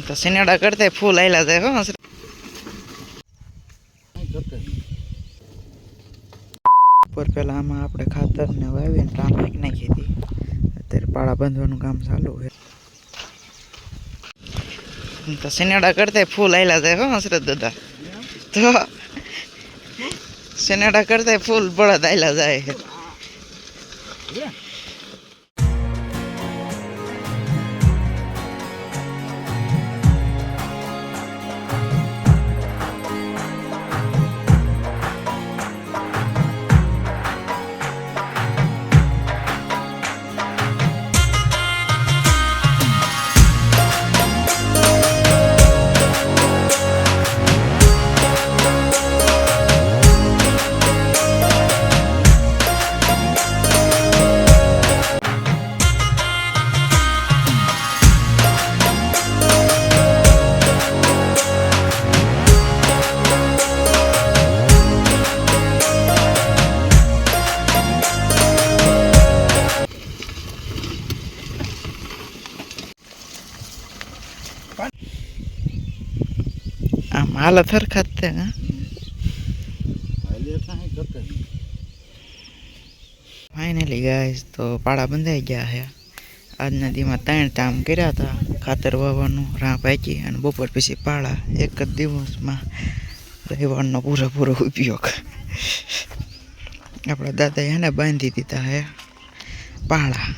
તો સિનેડા કરતા ફૂલ આયલા છે હો. ઉપર પહેલા આમાં આપણે ખાતર ને વાવીને રામાયક નાખી હતી અત્યારે પાળા બાંધવાનું કામ ચાલુ છે તો સિનેડા કરતા ફૂલ આયલા છે હો હસરત દાદા તો સિનેડા કરતા ફૂલ બળદ આયલા જાય હાલત હરખા જ તે હા ફાઇનલી ગાઈસ તો પાડા બંધાઈ ગયા છે આજના દીમાં ત્રણ કામ કર્યા હતા ખાતર વાવવાનું રા પાકી અને બપોર પછી પાળા એક જ દિવસમાં રવિવારનો પૂરેપૂરો ઉપયોગ આપણા દાદાએ એને બાંધી દીધા હે પાળા